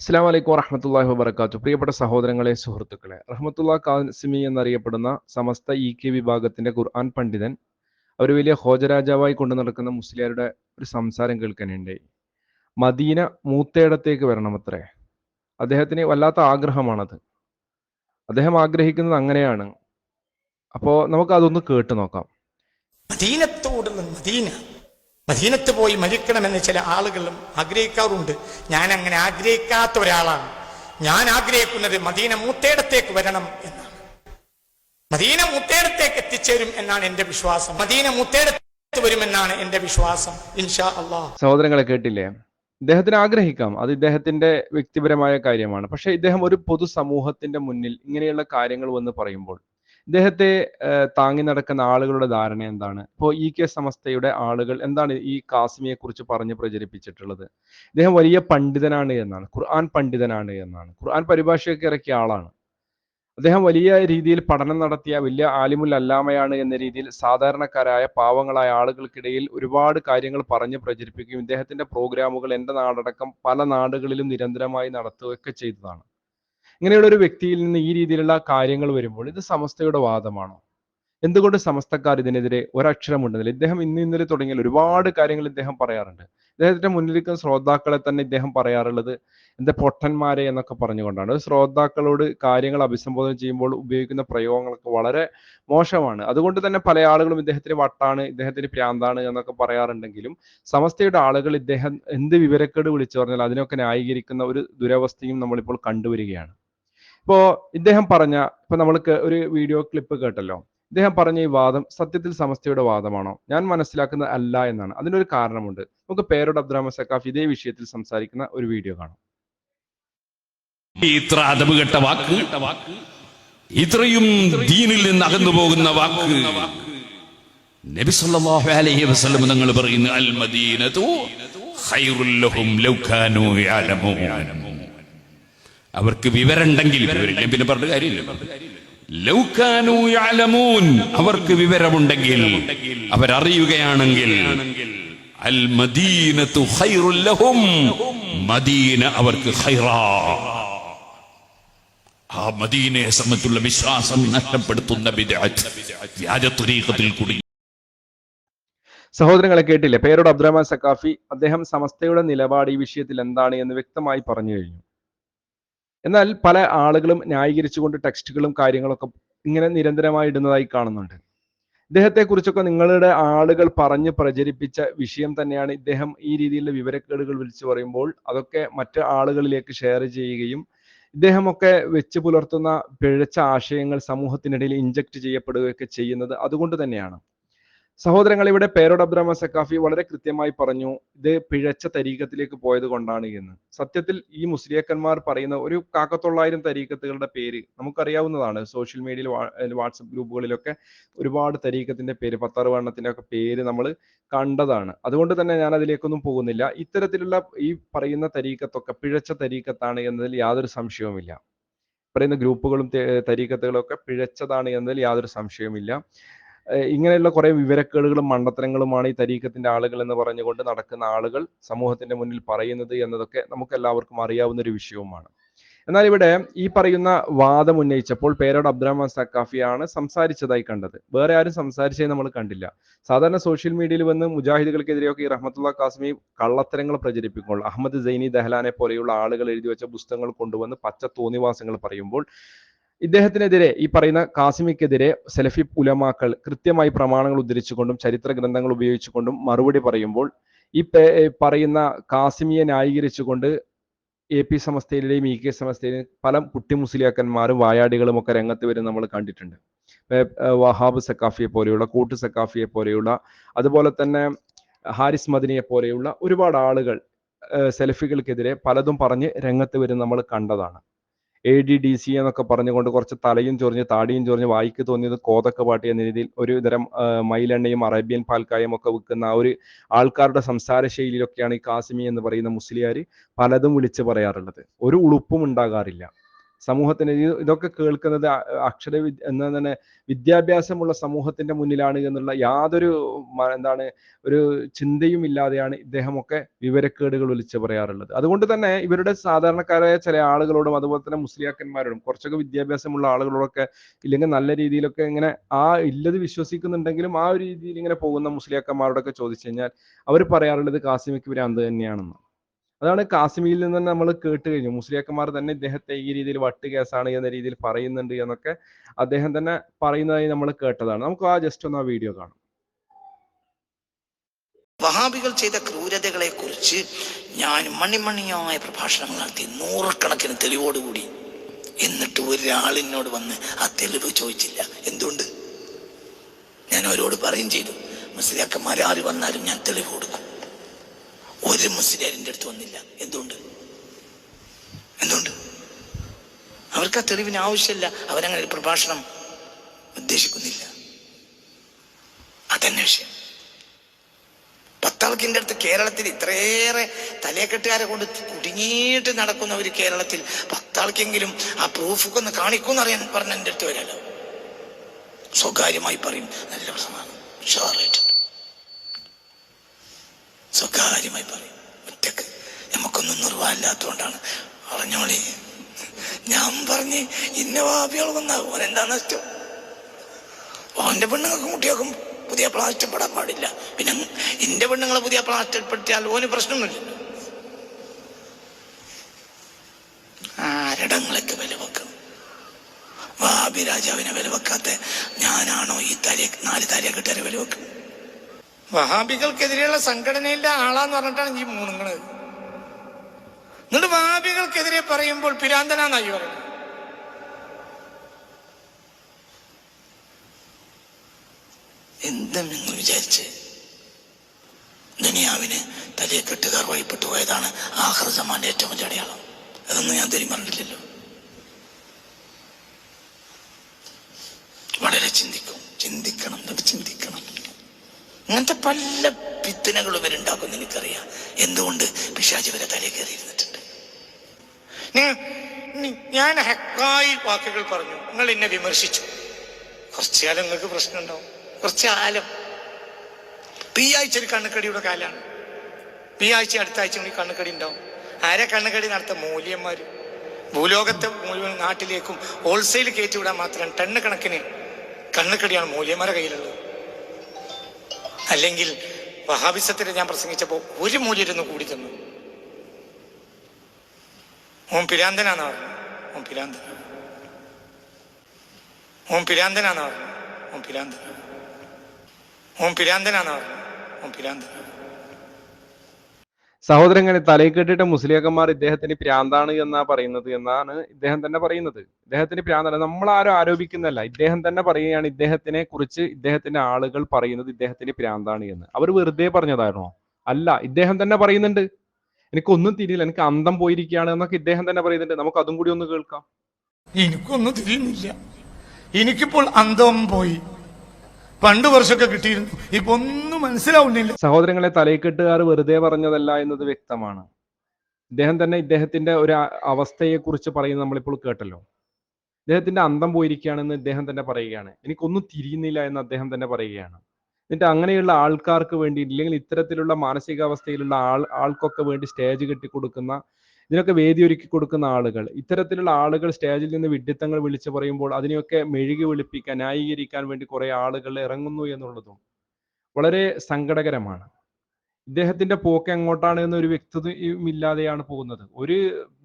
അസ്സാം വലൈക്കും വറഹമത്തല്ലാഹി വബർക്കാത്തു പ്രിയപ്പെട്ട സഹോദരങ്ങളെ സുഹൃത്തുക്കളെ റഹ്മത്തുള്ള കാസിമി എന്നറിയപ്പെടുന്ന സമസ്ത ഇ കെ വിഭാഗത്തിന്റെ ഖുർആൻ പണ്ഡിതൻ അവർ വലിയ ഹോജരാജാവായി കൊണ്ടു നടക്കുന്ന മുസ്ലിയാരുടെ ഒരു സംസാരം കേൾക്കാനുണ്ടായി മദീന മൂത്തയിടത്തേക്ക് വരണമത്രേ. അദ്ദേഹത്തിന് വല്ലാത്ത ആഗ്രഹമാണത്. അദ്ദേഹം ആഗ്രഹിക്കുന്നത് അങ്ങനെയാണ്. അപ്പോ നമുക്ക് അതൊന്ന് കേട്ടു നോക്കാം. മദീനത്തോടുള്ള മദീന മദീനത്ത് പോയി മരിക്കണമെന്ന് ചില ആളുകളും ആഗ്രഹിക്കാറുണ്ട്. ഞാൻ അങ്ങനെ ആഗ്രഹിക്കാത്ത ഒരാളാണ്. ഞാൻ ആഗ്രഹിക്കുന്നത് മദീന മൂത്തേടത്തേക്ക് വരണം എന്നാണ്. മദീന മൂത്തേടത്തേക്ക് എത്തിച്ചേരും എന്നാണ് എന്റെ വിശ്വാസം. മദീന മൂത്തേടത്ത് വരുമെന്നാണ് എന്റെ വിശ്വാസം. ഇൻഷാ അള്ളാ. സഹോദരങ്ങളെ കേട്ടില്ലേ? ഇദ്ദേഹത്തിന് ആഗ്രഹിക്കാം. അത് ഇദ്ദേഹത്തിന്റെ വ്യക്തിപരമായ കാര്യമാണ്. പക്ഷെ ഇദ്ദേഹം ഒരു പൊതുസമൂഹത്തിന്റെ മുന്നിൽ ഇങ്ങനെയുള്ള കാര്യങ്ങൾ വന്ന് പറയുമ്പോൾ ഇദ്ദേഹത്തെ താങ്ങി നടക്കുന്ന ആളുകളുടെ ധാരണ എന്താണ്? ഇപ്പോൾ ഇ കെ സമസ്തയുടെ ആളുകൾ എന്താണ് ഈ കാസിമിയെ കുറിച്ച് പറഞ്ഞ് പ്രചരിപ്പിച്ചിട്ടുള്ളത്? ഇദ്ദേഹം വലിയ പണ്ഡിതനാണ് എന്നാണ് ഖുർആൻ പണ്ഡിതനാണ് എന്നാണ്. ഖുർആൻ പരിഭാഷയൊക്കെ ഇറക്കിയ ആളാണ്. അദ്ദേഹം വലിയ രീതിയിൽ പഠനം നടത്തിയ വലിയ ആലിമുൽ അല്ലാമയാണ് എന്ന രീതിയിൽ സാധാരണക്കാരായ പാവങ്ങളായ ആളുകൾക്കിടയിൽ ഒരുപാട് കാര്യങ്ങൾ പറഞ്ഞ് പ്രചരിപ്പിക്കുകയും ഇദ്ദേഹത്തിന്റെ പ്രോഗ്രാമുകൾ എന്റെ നാടടക്കം പല നാടുകളിലും നിരന്തരമായി നടത്തുകയൊക്കെ ചെയ്തതാണ്. ഇങ്ങനെയുള്ള ഒരു വ്യക്തിയിൽ നിന്ന് ഈ രീതിയിലുള്ള കാര്യങ്ങൾ വരുമ്പോൾ ഇത് സമസ്തയുടെ വാദമാണോ? എന്തുകൊണ്ട് സമസ്തക്കാർ ഇതിനെതിരെ ഒരക്ഷരം ഉണ്ടെന്നില്ല ഇദ്ദേഹം ഇന്ന് ഇന്നലെ തുടങ്ങിയ ഒരുപാട് കാര്യങ്ങൾ ഇദ്ദേഹം പറയാറുണ്ട്. ഇദ്ദേഹത്തിന്റെ മുന്നിലിരിക്കുന്ന ശ്രോതാക്കളെ തന്നെ ഇദ്ദേഹം പറയാറുള്ളത് എന്താ പൊട്ടന്മാരെ എന്നൊക്കെ പറഞ്ഞുകൊണ്ടാണ്. ശ്രോതാക്കളോട് കാര്യങ്ങൾ അഭിസംബോധന ചെയ്യുമ്പോൾ ഉപയോഗിക്കുന്ന പ്രയോഗങ്ങളൊക്കെ വളരെ മോശമാണ്. അതുകൊണ്ട് തന്നെ പല ആളുകളും ഇദ്ദേഹത്തിന് വട്ടാണ് ഇദ്ദേഹത്തിന് പ്രാന്താണ് എന്നൊക്കെ പറയാറുണ്ടെങ്കിലും സമസ്തയുടെ ആളുകൾ ഇദ്ദേഹം എന്ത് വിവരക്കേട് വിളിച്ചു പറഞ്ഞാൽ അതിനൊക്കെ ന്യായീകരിക്കുന്ന ഒരു ദുരവസ്ഥയും നമ്മളിപ്പോൾ കണ്ടുവരികയാണ്. ഇപ്പോ ഇദ്ദേഹം പറഞ്ഞ ഇപ്പൊ നമ്മൾക്ക് ഒരു വീഡിയോ ക്ലിപ്പ് കേട്ടല്ലോ. ഇദ്ദേഹം പറഞ്ഞ ഈ വാദം സത്യത്തിൽ സമസ്തയുടെ വാദമാണോ? ഞാൻ മനസ്സിലാക്കുന്നത് അല്ല എന്നാണ്. അതിനൊരു കാരണമുണ്ട്. നമുക്ക് പേരോട് അബ്ദുറഹ്മാൻ സക്കാഫ് ഇതേ വിഷയത്തിൽ സംസാരിക്കുന്ന ഒരു വീഡിയോ കാണാം. ഇത്ര അതവ് കെട്ട വാക്ക് ഇത്രയും ദീനിൽ നിന്ന് അകന്നു പോകുന്ന വാക്ക്. നബി സല്ലല്ലാഹു അലൈഹി വസല്ലം തങ്ങൾ പറയുന്നു അൽ മദീനതു ലൗ കാനൂ അവർക്ക് വിവരമുണ്ടെങ്കിൽ വിവരില്ല പിന്നെ പറഞ്ഞ കാര്യമില്ല. അവർക്ക് വിവരമുണ്ടെങ്കിൽ അവരറിയുകയാണെങ്കിൽ അൽ മദീനത്തു ലഹും. മദീന അവർക്ക് ആ സംബന്ധിച്ചുള്ള വിശ്വാസം നഷ്ടപ്പെടുത്തുന്ന സഹോദരങ്ങളെ കേട്ടില്ലേ? പേരോട് അബ്ദുറഹ്മാൻ സക്കാഫി അദ്ദേഹം സമസ്തയുടെ നിലപാട് ഈ വിഷയത്തിൽ എന്താണ് എന്ന് വ്യക്തമായി പറഞ്ഞു കഴിഞ്ഞു. എന്നാൽ പല ആളുകളും ന്യായീകരിച്ചുകൊണ്ട് ടെക്സ്റ്റുകളും കാര്യങ്ങളൊക്കെ ഇങ്ങനെ നിരന്തരമായി ഇടുന്നതായി കാണുന്നുണ്ട്. ഇദ്ദേഹത്തെ കുറിച്ചൊക്കെ നിങ്ങളുടെ ആളുകൾ പറഞ്ഞ് പ്രചരിപ്പിച്ച വിഷയം തന്നെയാണ് ഇദ്ദേഹം ഈ രീതിയിലുള്ള വിവരക്കേടുകൾ വിളിച്ചു പറയുമ്പോൾ അതൊക്കെ മറ്റ് ആളുകളിലേക്ക് ഷെയർ ചെയ്യുകയും ഇദ്ദേഹമൊക്കെ വെച്ച് പുലർത്തുന്ന പിഴച്ച ആശയങ്ങൾ സമൂഹത്തിനിടയിൽ ഇഞ്ചക്ട് ചെയ്യപ്പെടുകയൊക്കെ ചെയ്യുന്നത് അതുകൊണ്ട് തന്നെയാണ്. സഹോദരങ്ങൾ ഇവിടെ പേരോട് അബ്ദുറഹ്മാൻ സക്കാഫി വളരെ കൃത്യമായി പറഞ്ഞു ഇത് പിഴച്ച തരീക്കത്തിലേക്ക് പോയത് കൊണ്ടാണ് എന്ന്. സത്യത്തിൽ ഈ മുസ്ലിയക്കന്മാർ പറയുന്ന ഒരു കാക്കത്തൊള്ളായിരം തരീക്കത്തുകളുടെ പേര് നമുക്കറിയാവുന്നതാണ്. സോഷ്യൽ മീഡിയയിൽ വാട്സപ്പ് ഗ്രൂപ്പുകളിലൊക്കെ ഒരുപാട് തരീക്കത്തിന്റെ പേര് പത്താറ് വർണത്തിന്റെ ഒക്കെ പേര് നമ്മൾ കണ്ടതാണ്. അതുകൊണ്ട് തന്നെ ഞാൻ അതിലേക്കൊന്നും പോകുന്നില്ല. ഇത്തരത്തിലുള്ള ഈ പറയുന്ന തരീക്കത്തൊക്കെ പിഴച്ച തരീക്കത്താണ് എന്നതിൽ യാതൊരു സംശയവുമില്ല. പറയുന്ന ഗ്രൂപ്പുകളും തരീക്കത്തുകളും ഒക്കെ പിഴച്ചതാണ് എന്നതിൽ യാതൊരു സംശയവുമില്ല. ഇങ്ങനെയുള്ള കുറെ വിവരക്കേടുകളും മണ്ടത്തരങ്ങളുമാണ് ഈ തരീക്കത്തിന്റെ ആളുകൾ എന്ന് പറഞ്ഞുകൊണ്ട് നടക്കുന്ന ആളുകൾ സമൂഹത്തിന്റെ മുന്നിൽ പറയുന്നത് എന്നതൊക്കെ നമുക്ക് എല്ലാവർക്കും അറിയാവുന്ന ഒരു വിഷയവുമാണ്. എന്നാൽ ഇവിടെ ഈ പറയുന്ന വാദം ഉന്നയിച്ചപ്പോൾ പേരോട് അബ്ദുറഹ്മാൻ സക്കാഫിയാണ് സംസാരിച്ചതായി കണ്ടത്. വേറെ ആരും സംസാരിച്ചതായി നമ്മൾ കണ്ടില്ല. സാധാരണ സോഷ്യൽ മീഡിയയിൽ വന്ന് മുജാഹിദുകൾക്കെതിരെയൊക്കെ ഈ റഹ്മത്തുള്ള കാസ്മി കള്ളത്തരങ്ങൾ പ്രചരിപ്പിക്കുമ്പോൾ അഹമ്മദ് സൈനി ദഹ്ലാനെ പോലെയുള്ള ആളുകൾ എഴുതി വെച്ച പുസ്തകങ്ങൾ കൊണ്ടുവന്ന് പച്ച തോന്നിവാസങ്ങൾ പറയുമ്പോൾ ഇദ്ദേഹത്തിനെതിരെ ഈ പറയുന്ന കാസിമിക്കെതിരെ സെലഫി ഉലമാക്കൾ കൃത്യമായി പ്രമാണങ്ങൾ ഉദ്ധരിച്ചുകൊണ്ടും ചരിത്ര ഗ്രന്ഥങ്ങൾ ഉപയോഗിച്ചുകൊണ്ടും മറുപടി പറയുമ്പോൾ ഈ പറയുന്ന കാസിമിയെ ന്യായീകരിച്ചുകൊണ്ട് എ പി സമസ്തയിലെയും ഇ കെ സമസ്തയിലെയും പല കുട്ടി മുസ്ലിയാക്കന്മാരും വായാടികളും ഒക്കെ രംഗത്ത് വരും നമ്മൾ കണ്ടിട്ടുണ്ട്. വഹാബ് സക്കാഫിയെ പോലെയുള്ള കൂട്ട് സക്കാഫിയെ പോലെയുള്ള അതുപോലെ തന്നെ ഹാരിസ് മദിനിയെ പോലെയുള്ള ഒരുപാട് ആളുകൾ സെലഫികൾക്കെതിരെ പലതും പറഞ്ഞ് രംഗത്ത് വരും നമ്മൾ കണ്ടതാണ്. എ ഡി ഡി സി എന്നൊക്കെ പറഞ്ഞുകൊണ്ട് കുറച്ച് തലയും ചൊറിഞ്ഞ് താടിയും ചൊറിഞ്ഞ് വായിക്ക് തോന്നിയത് കോതക്ക പാട്ടി എന്ന രീതിയിൽ ഒരു തരം മൈലെണ്ണയും അറേബ്യൻ പാൽക്കായും ഒക്കെ വിൽക്കുന്ന ആ ഒരു ആൾക്കാരുടെ സംസാര ശൈലിയിലൊക്കെയാണ് ഈ കാസിമി എന്ന് പറയുന്ന മുസ്ലിയാർ പലതും വിളിച്ച് പറയാറുള്ളത്. ഒരു ഉളുപ്പും ഉണ്ടാകാറില്ല. സമൂഹത്തിന് ഇത് ഇതൊക്കെ കേൾക്കുന്നത് അക്ഷര എന്ന തന്നെ വിദ്യാഭ്യാസമുള്ള സമൂഹത്തിന്റെ മുന്നിലാണ് എന്നുള്ള യാതൊരു എന്താണ് ഒരു ചിന്തയും ഇല്ലാതെയാണ് ഇദ്ദേഹമൊക്കെ വിവരക്കേടുകൾ വിളിച്ചു പറയാറുള്ളത്. അതുകൊണ്ട് തന്നെ ഇവരുടെ സാധാരണക്കാരായ ചില ആളുകളോടും അതുപോലെ തന്നെ മുസ്ലിയാക്കന്മാരോടും കുറച്ചൊക്കെ വിദ്യാഭ്യാസമുള്ള ആളുകളോടൊക്കെ ഇല്ലെങ്കിൽ നല്ല രീതിയിലൊക്കെ ഇങ്ങനെ ആ ഇല്ലത് വിശ്വസിക്കുന്നുണ്ടെങ്കിലും ആ ഒരു രീതിയിൽ ഇങ്ങനെ പോകുന്ന മുസ്ലിയാക്കന്മാരോടൊക്കെ ചോദിച്ചു കഴിഞ്ഞാൽ അവർ പറയാറുള്ളത് കാസിമിക്ക് ഭ്രാന്ത് തന്നെയാണെന്ന്. അതാണ് കാസിമിയിൽ നിന്ന് തന്നെ നമ്മൾ കേട്ട് കഴിഞ്ഞു. മുസ്ലിയാക്കന്മാർ തന്നെ ഇദ്ദേഹത്തെ ഈ രീതിയിൽ വട്ട് കേസാണ് എന്ന രീതിയിൽ പറയുന്നുണ്ട് എന്നൊക്കെ അദ്ദേഹം തന്നെ പറയുന്നതായി നമ്മൾ കേട്ടതാണ്. നമുക്ക് ആ ജസ്റ്റ് ഒന്ന് ആ വീഡിയോ കാണാം. വഹാബികൾ ചെയ്ത ക്രൂരതകളെ കുറിച്ച് ഞാൻ മണിമണിയായ പ്രഭാഷണങ്ങൾ നടത്തി നൂറുകണക്കിന് തെളിവോടുകൂടി. എന്നിട്ട് ഒരാളിനോട് വന്ന് ആ തെളിവ് ചോദിച്ചില്ല. എന്തുകൊണ്ട്? ഞാൻ അവരോട് പറയും ചെയ്തു. മുസ്ലിയാക്കന്മാർ ആര് വന്നാലും ഞാൻ തെളിവ് കൊടുക്കും ഒരു മുസ്ലിയാരിന്റെ അടുത്ത് വന്നില്ല. എന്തുകൊണ്ട്? എന്തുകൊണ്ട്? അവർക്ക് ആ തെളിവിന് ആവശ്യമില്ല. അവരങ്ങനെ ഒരു പ്രഭാഷണം ഉദ്ദേശിക്കുന്നില്ല. അതന്നെ വിഷയം. പത്താൾക്കിന്റെ അടുത്ത് കേരളത്തിൽ ഇത്രയേറെ തലയെക്കെട്ടുകാരെ കൊണ്ട് കുടുങ്ങിയിട്ട് നടക്കുന്ന ഒരു കേരളത്തിൽ പത്താൾക്കെങ്കിലും ആ പ്രൂഫൊക്കെ ഒന്ന് കാണിക്കുമെന്ന് അറിയാൻ പറഞ്ഞ എന്റെ അടുത്ത് വരാലോ. സ്വകാര്യമായി പറയും. നല്ല പ്രശ്നമാണ്. ഉഷാറായിട്ടുണ്ട് സ്വകാര്യമായി പറയും. ഒറ്റയ്ക്ക്. നമുക്കൊന്നും നിർവാഹമില്ലാത്തതുകൊണ്ടാണ്. പറഞ്ഞോളി ഞാൻ പറഞ്ഞ് ഇന്ന വാപികൾ വന്നാകും ഓനെന്താ നഷ്ടം? ഓന്റെ പെണ്ണുങ്ങൾക്കും കുട്ടികൾക്കും പുതിയ പ്ലാൻ ഇഷ്ടപ്പെടാൻ പാടില്ല. പിന്നെ എന്റെ പെണ്ണുങ്ങളെ പുതിയ പ്ലാൻ ഇഷ്ടപ്പെടുത്തിയാൽ ഓന് പ്രശ്നമൊന്നുമില്ല. ആരടങ്ങളൊക്കെ വില വെക്കും? വാബി രാജാവിനെ വില വെക്കാത്ത ഞാനാണോ ഈ തലയെ നാല് തലയെക്കെട്ടാരെ വില വെക്കുന്നത് വഹാബികൾക്കെതിരെയുള്ള സംഘടനയിലെ ആളാന്ന് പറഞ്ഞിട്ടാണ് ഈ മൂന്നുങ്ങൾ എന്നിട്ട് വഹാബികൾക്കെതിരെ പറയുമ്പോൾ പിരാന്തനാന്നായി പറഞ്ഞു എന്തും നിങ്ങൾ വിചാരിച്ച് ദുനിയാവിന് തലയെ കെട്ടുകാർ വഴിപ്പെട്ടു പോയതാണ് ആഹ്റസമാന്റെ ഏറ്റവും വലിയ അടയാളം. അതൊന്നും ഞാൻ തെരിമറിഞ്ഞില്ലല്ലോ വളരെ ചിന്തിക്കും. ചിന്തിക്കണം എന്നിട്ട് ചിന്തിക്കണം. ഇങ്ങനത്തെ പല പിത്തനകളും ഇവരുണ്ടാക്കും എനിക്കറിയാം. എന്തുകൊണ്ട്? പിശാജ് വരെ തലയിൽ കയറി ഇരുന്നിട്ടുണ്ട് ഞാൻ ഹക്കായി വാക്കുകൾ പറഞ്ഞു. നിങ്ങൾ എന്നെ വിമർശിച്ചു. കുറച്ചു കാലം നിങ്ങൾക്ക് പ്രശ്നം ഉണ്ടാവും കുറച്ച് കാലം. ഈ ആഴ്ച ഒരു കണ്ണുക്കടിയുടെ കാലാണ് ഈ ആഴ്ച അടുത്ത ആഴ്ച കൂടി കണ്ണുക്കടി ഉണ്ടാവും. ആരെ കണ്ണുകടി നടത്ത? മൂല്യന്മാർ ഭൂലോകത്തെ മുഴുവൻ നാട്ടിലേക്കും ഹോൾസെയിൽ കയറ്റിവിടാൻ മാത്രം ടണ്ണ് കണക്കിന് കണ്ണുക്കടിയാണ് മൂല്യന്മാരുടെ കയ്യിലുള്ളത്. അല്ലെങ്കിൽ വഹാബിസത്തിൽ ഞാൻ പ്രസംഗിച്ചപ്പോൾ ഒരു മൂലിരുന്ന് കൂടി തന്നു. ഓം പിരാന്തനാന്ന് പറഞ്ഞു. ഓം പിരാന്തൻ ഓം പിരാന്തനാന്ന് പറഞ്ഞു. ഓം പിരാന്തൻ ഓം പിരാന്തനാന്ന് പറഞ്ഞു. ഓം പിരാന്തന. സഹോദരങ്ങളെ തലയിൽ കെട്ടിട്ട് മുസ്ലിയാക്കന്മാർ ഇദ്ദേഹത്തിന് പ്രാന്താണ് എന്നാ പറയുന്നത് എന്നാണ് ഇദ്ദേഹം തന്നെ പറയുന്നത്. ഇദ്ദേഹത്തിന് പ്രാന്താണ്. നമ്മൾ ആരും ആരോപിക്കുന്നല്ല ഇദ്ദേഹം തന്നെ പറയുകയാണ് ഇദ്ദേഹത്തിനെ കുറിച്ച് ഇദ്ദേഹത്തിന്റെ ആളുകൾ പറയുന്നത് ഇദ്ദേഹത്തിന് പ്രാന്താണ് എന്ന്. അവർ വെറുതെ പറഞ്ഞതായിരുന്നോ? അല്ല ഇദ്ദേഹം തന്നെ പറയുന്നുണ്ട്. എനിക്കൊന്നും തിരിയില്ല. എനിക്ക് അന്തം പോയിരിക്കുകയാണ് എന്നൊക്കെ ഇദ്ദേഹം തന്നെ പറയുന്നുണ്ട്. നമുക്ക് അതും കൂടി ഒന്ന് കേൾക്കാം. എനിക്കൊന്നും തിരിയുന്നില്ല. എനിക്കിപ്പോൾ അന്തം പോയി. പണ്ട് വർഷമൊക്കെ കിട്ടിയിരുന്നു. ഇപ്പൊ ഒന്നും മനസ്സിലാവുന്നില്ല. സഹോദരങ്ങളെ തലയിക്കെട്ടുകാർ വെറുതെ പറഞ്ഞതല്ല എന്നത് വ്യക്തമാണ്. ഇദ്ദേഹം തന്നെ ഇദ്ദേഹത്തിന്റെ ഒരു അവസ്ഥയെ കുറിച്ച് പറയുന്നത് നമ്മളിപ്പോൾ കേട്ടല്ലോ. ഇദ്ദേഹത്തിന്റെ അന്തം പോയിരിക്കുകയാണെന്ന് ഇദ്ദേഹം തന്നെ പറയുകയാണ്. എനിക്കൊന്നും തിരിയുന്നില്ല എന്ന് അദ്ദേഹം തന്നെ പറയുകയാണ്. എന്നിട്ട് അങ്ങനെയുള്ള ആൾക്കാർക്ക് വേണ്ടി ഇല്ലെങ്കിൽ ഇത്തരത്തിലുള്ള മാനസികാവസ്ഥയിലുള്ള ആൾ ആൾക്കൊക്കെ വേണ്ടി സ്റ്റേജ് കെട്ടി കൊടുക്കുന്ന ഇതിനൊക്കെ വേദി ഒരുക്കി കൊടുക്കുന്ന ആളുകൾ. ഇത്തരത്തിലുള്ള ആളുകൾ സ്റ്റേജിൽ നിന്ന് വിഡ്ഢിത്തങ്ങൾ വിളിച്ചു പറയുമ്പോൾ അതിനെയൊക്കെ മെഴുകി വെളുപ്പിക്കാൻ ന്യായീകരിക്കാൻ വേണ്ടി കുറെ ആളുകൾ ഇറങ്ങുന്നു എന്നുള്ളതും വളരെ സങ്കടകരമാണ്. ഇദ്ദേഹത്തിന്റെ പോക്ക് എങ്ങോട്ടാണ് എന്നൊരു വ്യക്തതയും ഇല്ലാതെയാണ് പോകുന്നത്. ഒരു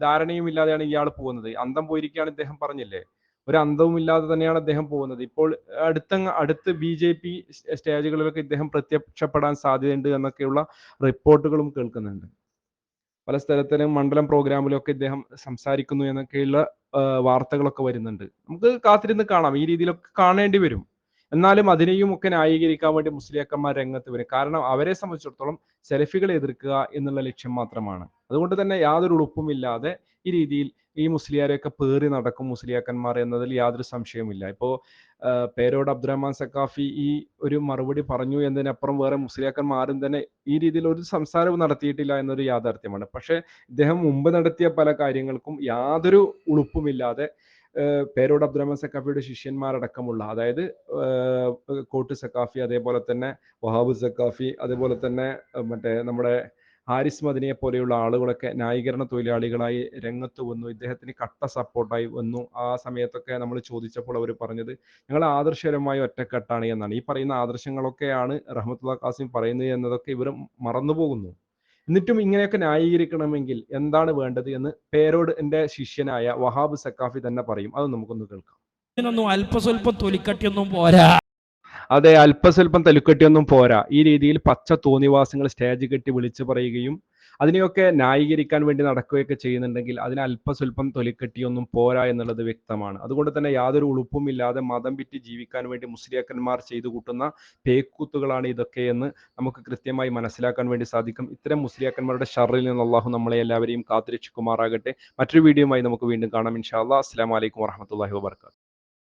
ധാരണയും ഇല്ലാതെയാണ് ഇയാൾ പോകുന്നത്. അന്തം പോയിരിക്കുകയാണ് ഇദ്ദേഹം പറഞ്ഞില്ലേ? ഒരു അന്തവും ഇല്ലാതെ തന്നെയാണ് അദ്ദേഹം പോകുന്നത്. ഇപ്പോൾ അടുത്ത അടുത്ത് ബി ജെ പി സ്റ്റേജുകളിലൊക്കെ ഇദ്ദേഹം പ്രത്യക്ഷപ്പെടാൻ സാധ്യതയുണ്ട് എന്നൊക്കെയുള്ള റിപ്പോർട്ടുകളും കേൾക്കുന്നുണ്ട്. പല സ്ഥലത്തിലും മണ്ഡലം പ്രോഗ്രാമിലൊക്കെ ഇദ്ദേഹം സംസാരിക്കുന്നു എന്നൊക്കെയുള്ള വാർത്തകളൊക്കെ വരുന്നുണ്ട്. നമുക്ക് കാത്തിരുന്ന് കാണാം. ഈ രീതിയിലൊക്കെ കാണേണ്ടി വരും. എന്നാലും അതിനെയും ഒക്കെ ന്യായീകരിക്കാൻ വേണ്ടി മുസ്ലിയാക്കന്മാർ രംഗത്ത് വരും. കാരണം അവരെ സംബന്ധിച്ചിടത്തോളം സെൽഫികളെ എതിർക്കുക എന്നുള്ള ലക്ഷ്യം മാത്രമാണ്. അതുകൊണ്ട് തന്നെ യാതൊരു ഉളുപ്പുമില്ലാതെ ഈ രീതിയിൽ ഈ മുസ്ലിയാരെയൊക്കെ പേറി നടക്കും മുസ്ലിയാക്കന്മാർ എന്നതിൽ യാതൊരു സംശയവുമില്ല. ഇപ്പോൾ പേരോട് അബ്ദുറഹ്മാൻ സക്കാഫി ഈ ഒരു മറുപടി പറഞ്ഞു എന്നതിനപ്പുറം വേറെ മുസ്ലിയാക്കന്മാരും തന്നെ ഈ രീതിയിൽ ഒരു സംസാരവും നടത്തിയിട്ടില്ല എന്നൊരു യാഥാർത്ഥ്യമാണ്. പക്ഷേ ഇദ്ദേഹം മുമ്പ് നടത്തിയ പല കാര്യങ്ങൾക്കും യാതൊരു ഉളുപ്പുമില്ലാതെ പേരോട് അബ്ദുറഹ്മാൻ സക്കാഫിയുടെ ശിഷ്യന്മാരടക്കമുള്ള അതായത് കോട്ട് സക്കാഫി അതേപോലെ തന്നെ വഹാബ് സക്കാഫി അതേപോലെ തന്നെ മറ്റേ നമ്മുടെ ഹാരിസ് മദിനിയെ പോലെയുള്ള ആളുകളൊക്കെ ന്യായീകരണ തൊഴിലാളികളായി രംഗത്ത് വന്നു. ഇദ്ദേഹത്തിന് കട്ട സപ്പോർട്ടായി വന്നു. ആ സമയത്തൊക്കെ നമ്മൾ ചോദിച്ചപ്പോൾ അവർ പറഞ്ഞത് ഞങ്ങൾ ആദർശപരമായ ഒറ്റക്കെട്ടാണ് എന്നാണ്. ഈ പറയുന്ന ആദർശങ്ങളൊക്കെയാണ് റഹ്മത്തുള്ള ഖാസിം പറയുന്നത് എന്നതൊക്കെ ഇവർ മറന്നുപോകുന്നു. എന്നിട്ടും ഇങ്ങനെയൊക്കെ ന്യായീകരിക്കണമെങ്കിൽ എന്താണ് വേണ്ടത് എന്ന് പേരോട് എന്റെ ശിഷ്യനായ വഹാബ് സക്കാഫി തന്നെ പറയും. അത് നമുക്കൊന്ന് കേൾക്കാം. ഇതിനൊന്നും അല്പസ്വല്പം തൊലിക്കട്ടിയൊന്നും പോരാ. അതെ അല്പസ്വല്പം തലുക്കെട്ടിയൊന്നും പോരാ. ഈ രീതിയിൽ പച്ച തോന്നിവാസങ്ങൾ സ്റ്റേജ് കെട്ടി വിളിച്ചു പറയുകയും അതിനെയൊക്കെ ന്യായീകരിക്കാൻ വേണ്ടി നടക്കുകയൊക്കെ ചെയ്യുന്നുണ്ടെങ്കിൽ അതിന് അല്പസ്വല്പം തൊലിക്കെട്ടിയൊന്നും പോരാ എന്നുള്ളത് വ്യക്തമാണ്. അതുകൊണ്ട് തന്നെ യാതൊരു ഉളുപ്പുമില്ലാതെ മതം വിറ്റ് ജീവിക്കാൻ വേണ്ടി മുസ്ലിയാക്കന്മാർ ചെയ്തു കൂട്ടുന്ന പേക്കൂത്തുകളാണ് ഇതൊക്കെ എന്ന് നമുക്ക് കൃത്യമായി മനസ്സിലാക്കാൻ വേണ്ടി സാധിക്കും. ഇത്തരം മുസ്ലിയാക്കന്മാരുടെ ഷറിൽ നിന്ന് അള്ളാഹു നമ്മളെ എല്ലാവരെയും കാത്തിരക്ഷിക്കുമാറാകട്ടെ. മറ്റൊരു വീഡിയോയുമായി നമുക്ക് വീണ്ടും കാണാം. ഇൻഷാ അല്ലാ വലൈക്കും അലൈക്കും വറഹ്മത്തുള്ളാഹി വബർക്കാത്തു.